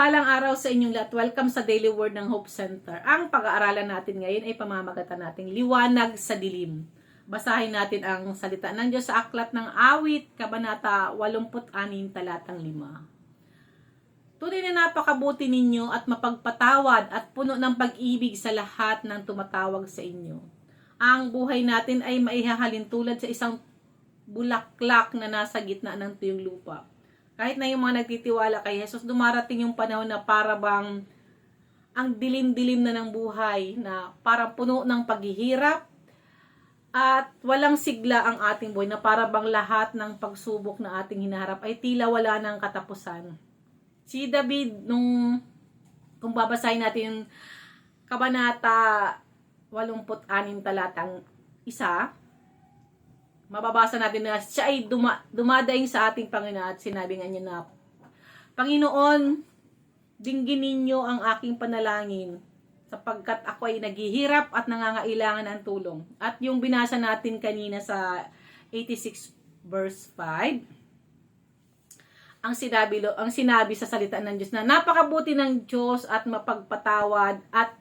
Mapagpalang araw sa inyong lahat. Welcome sa Daily Word ng Hope Center. Ang pag-aaralan natin ngayon ay pamamagatan nating liwanag sa dilim. Basahin natin ang salita ng Diyos sa aklat ng awit, kabanata 86, talatang 5. Tunay na napakabuti ninyo at mapagpatawad at puno ng pag-ibig sa lahat ng tumatawag sa inyo. Ang buhay natin ay maihahalin tulad sa isang bulaklak na nasa gitna ng tuyong lupa. Kahit na yung mga nagtitiwala kay Jesus, dumarating yung panahon na para bang ang dilim-dilim na ng buhay na parang puno ng paghihirap at walang sigla ang ating buhay na para bang lahat ng pagsubok na ating hinaharap ay tila wala ng katapusan. Si David, nung kung babasahin natin yung kabanata 86 talatang isa, mababasa natin na siya ay duma, dumadaing sa ating Panginoon at sinabi nga niya na, Panginoon, dinggin ninyo ang aking panalangin sapagkat ako ay naghihirap at nangangailangan ng tulong. At yung binasa natin kanina sa 86 verse 5, ang sinabi, ang sinabi sa salita ng Diyos na napakabuti ng Diyos at mapagpatawad at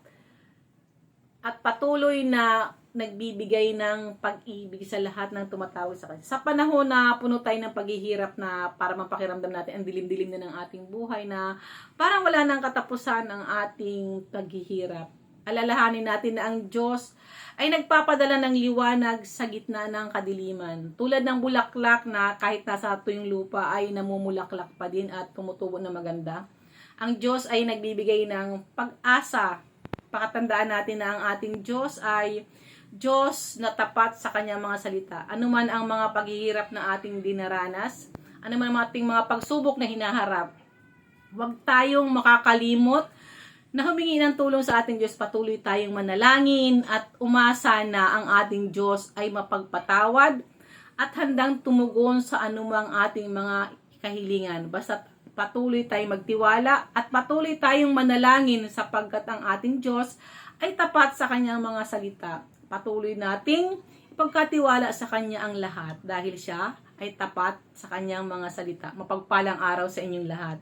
at patuloy na nagbibigay ng pag-ibig sa lahat ng tumatawag sa kanya. Sa panahon na puno tayo ng paghihirap na para mapakiramdam natin ang dilim-dilim na ng ating buhay na parang wala nang katapusan ang ating paghihirap. Alalahanin natin na ang Diyos ay nagpapadala ng liwanag sa gitna ng kadiliman. Tulad ng bulaklak na kahit nasa tuyong lupa ay namumulaklak pa din at tumutubo na maganda. Ang Diyos ay nagbibigay ng pag-asa pakatandaan natin na ang ating Diyos ay Diyos na tapat sa kanyang mga salita. Ano man ang mga paghihirap na ating dinaranas, ano man ang ating mga pagsubok na hinaharap, huwag tayong makakalimot na humingi ng tulong sa ating Diyos. Patuloy tayong manalangin at umasa na ang ating Diyos ay mapagpatawad at handang tumugon sa anumang ating mga kahilingan. Basta patuloy tayong magtiwala at patuloy tayong manalangin sapagkat ang ating Diyos ay tapat sa kanyang mga salita. Patuloy nating ipagkatiwala sa kanya ang lahat dahil siya ay tapat sa kanyang mga salita. Mapagpalang araw sa inyong lahat.